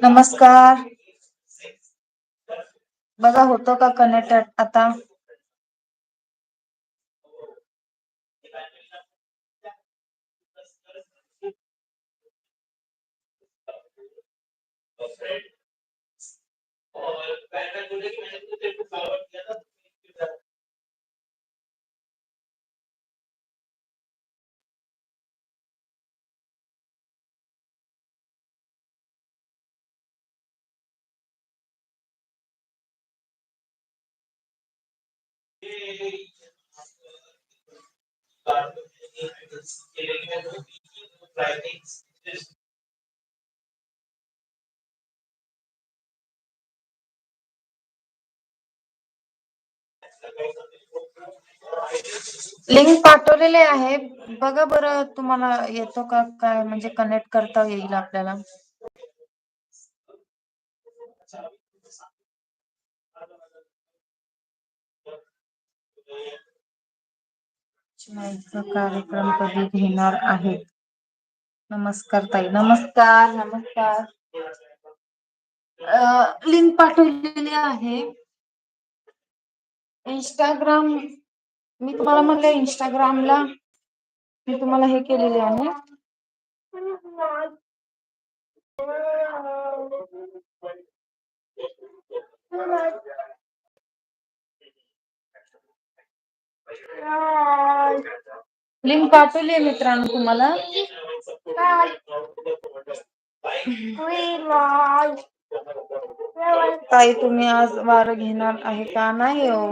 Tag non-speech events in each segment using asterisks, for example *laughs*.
नमस्कार. बघा होतो का कनेक्ट आता? लिंक पाठवलेले आहे. बघा बरं तुम्हाला येतो का? काय म्हणजे कनेक्ट करता येईल आपल्याला? माईचा कार्यक्रम कधी घेणार आहे नमस्कार ताई नमस्कार नमस्कार. लिंक पाठवलेली आहे. इंस्टाग्राम मी तुम्हाला म्हणलं इंस्टाग्रामला मी तुम्हाला हे केलेले आहे. *laughs* लिंक पाठवली मित्रांनो तुम्हाला. ताई तुम्ही आज वार घेणार आहे का? नाही हो.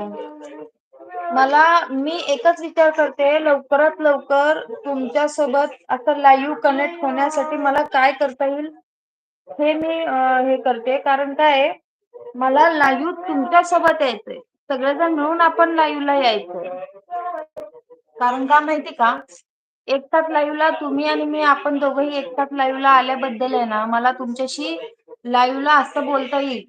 मला मी एकच विचार करते लवकरात लवकर तुमच्यासोबत आता लाईव्ह कनेक्ट होण्यासाठी मला काय करता येईल हे मी हे करते. कारण काय मला लाईव्ह तुमच्यासोबत यायचंय. सगळेजण मिळून आपण लाईव्हला यायचं. कारण का माहिती का? एकटाच लाईव्हला तुम्ही आणि मी आपण दोघंही एकटाच लाईव्हला आल्याबद्दल आहे ना मला तुमच्याशी लाईव्हला असं बोलता येईल.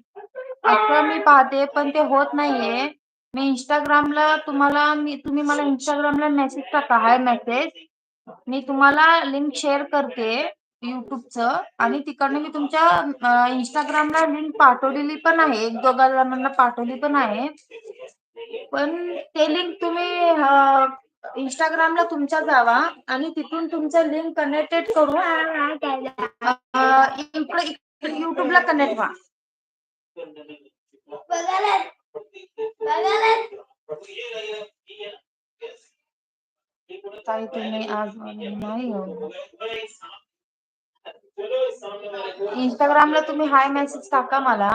असं मी पाहते पण ते होत नाहीये. मी इंस्टाग्रामला तुम्हाला मी तुम्ही मला इंस्टाग्रामला मेसेज टाका. हाय मेसेज मी तुम्हाला लिंक शेअर करते. युट्यूबचं. आणि तिकडनं मी तुमच्या इंस्टाग्रामला लिंक पाठवलेली पण आहे. एक दोघा जणांना पाठवली पण आहे. पण ते लिंक तुम्ही इंस्टाग्रामला तुमच्या जावा आणि तिथून तुमचं लिंक कनेक्टेड करून युट्यूबला कनेक्ट व्हा. तुम्ही आज नाही हो इंस्टाग्रामला तुम्ही हाय मेसेज टाका मला.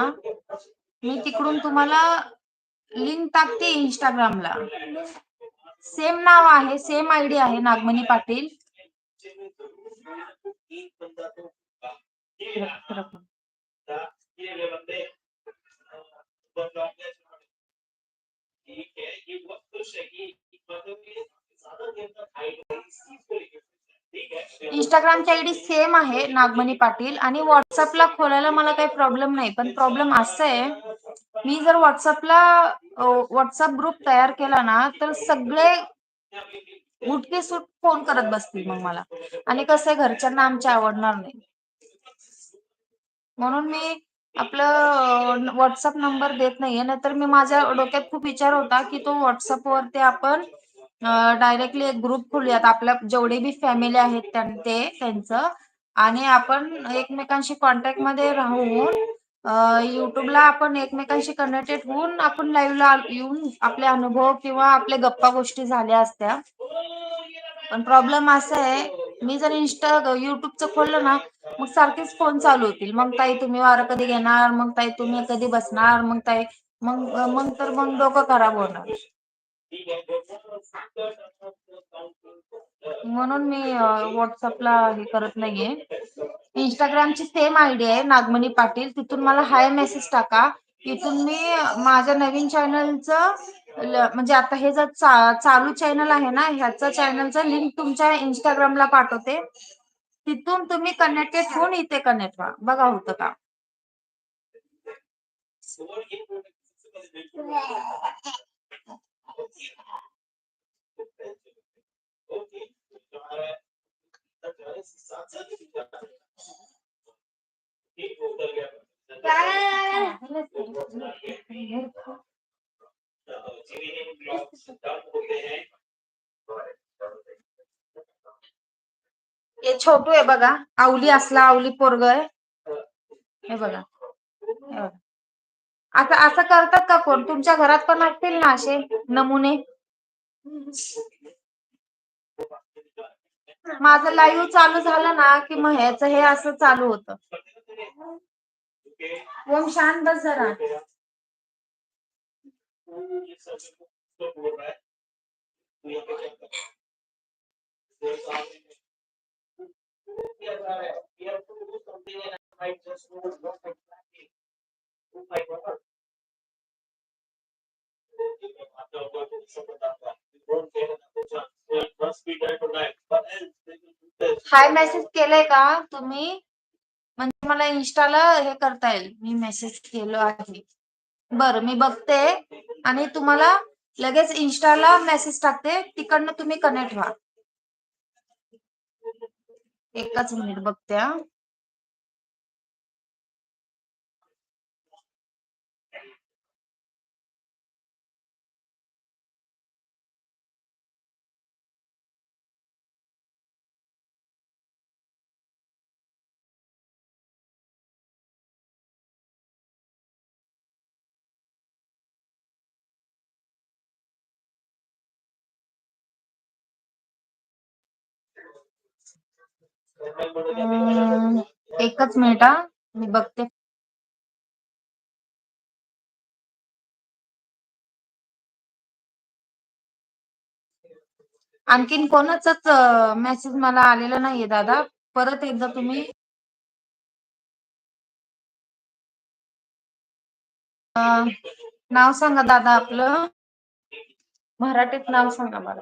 मी तिकडून तुम्हाला लिंक टाकते इंस्टाग्रामला सेम नाव आहे सेम आयडी आहे नागमणी पाटील. इंस्टाग्रामची आयडी सेम आहे नागमणी पाटील. आणि व्हॉट्सअपला खोलायला मला काही प्रॉब्लेम नाही पण प्रॉब्लेम असं आहे मी जर व्हॉट्सअपला व्हॉट्सअप ग्रुप तयार केला ना तर सगळे उठके सुट फोन करत बसतील मग मला. आणि कसं आहे घरच्यांना आमच्या आवडणार नाही. म्हणून मी आपलं व्हॉट्सअप नंबर देत नाहीये नाहीतर मी माझ्या डोक्यात खूप विचार होता की तो व्हॉट्सअपवरती आपण डायरेक्टली एक ग्रुप खोलूयात. आपल्या जेवढे बी फॅमिली आहेत ते त्यांचं. आणि आपण एकमेकांशी कॉन्टॅक्टमध्ये राहून युट्यूबला आपण एकमेकांशी कनेक्टेड होऊन आपण लाईव्हला येऊन आपले अनुभव किंवा आपल्या गप्पा गोष्टी झाल्या असत्या. पण प्रॉब्लेम असा आहे मी जर इंस्टा युट्यूबचं खोललं ना मग सारखेच फोन चालू होतील. मग ताई तुम्ही वारं कधी घेणार? मग ताई तुम्ही कधी बसणार? मग ताई मग मग तर मग डोकं खराब होणार. म्हणून मी व्हॉट्सअपला हे करत नाहीये. इंस्टाग्रामची सेम आयडी आहे नागमणी पाटील. तिथून मला हाय मेसेज टाका. तिथून मी माझ्या नवीन चॅनलचं म्हणजे आता हे जर चालू चॅनल आहे ना ह्याचं चॅनलचं लिंक तुमच्या इंस्टाग्रामला पाठवते. तिथून तुम्ही कनेक्टेड होऊन इथे कनेक्ट व्हा. बघा होतं का? हे छोटू आहे बघा. आवली असला आवली पोरग आहे. हे बघा. आता असं असं करतात का कोण? तुमच्या घरात पण असतील ना असे नमुने? माझं लाईव्ह चालू झालं ना की मग ह्याच हे असं चालू होतं. ओम शांत बस जरा हाय मेसेज केलंय का? तुम्ही? म्हणजे मला इन्स्टाला हे करता येईल. मी मेसेज केलो आहे. बरं मी बघते. आणि तुम्हाला लगेच इन्स्टाला मेसेज टाकते. तिकडनं तुम्ही कनेक्ट व्हा. एकच मिनिट बघते एकच मिनिट हा. मी बघते. आणखीन कोणाचाच मेसेज मला आलेला नाहीये दादा. परत एकदा तुम्ही. नाव सांगा दादा आपलं. मराठीत नाव सांगा मला.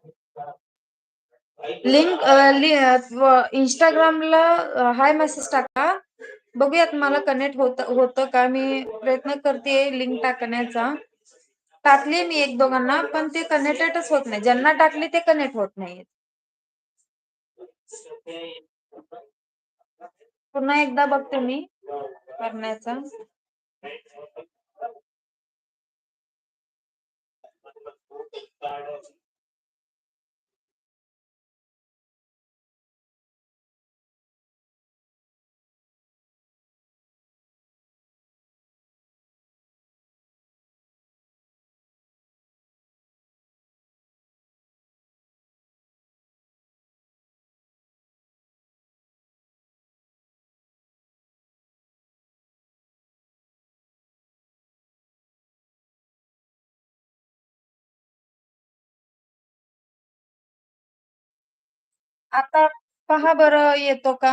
लिंक इंस्टाग्रामला हाय मेसेज टाका. बघूयात मला कनेक्ट होत होतं का. मी प्रयत्न करते लिंक टाकण्याचा. टाकली मी एक दोघांना पण ते कनेक्टेडच होत नाही. ज्यांना टाकली ते कनेक्ट होत नाही पुन्हा एकदा बघते मी करण्याचा. आता पहा बरं येतो का?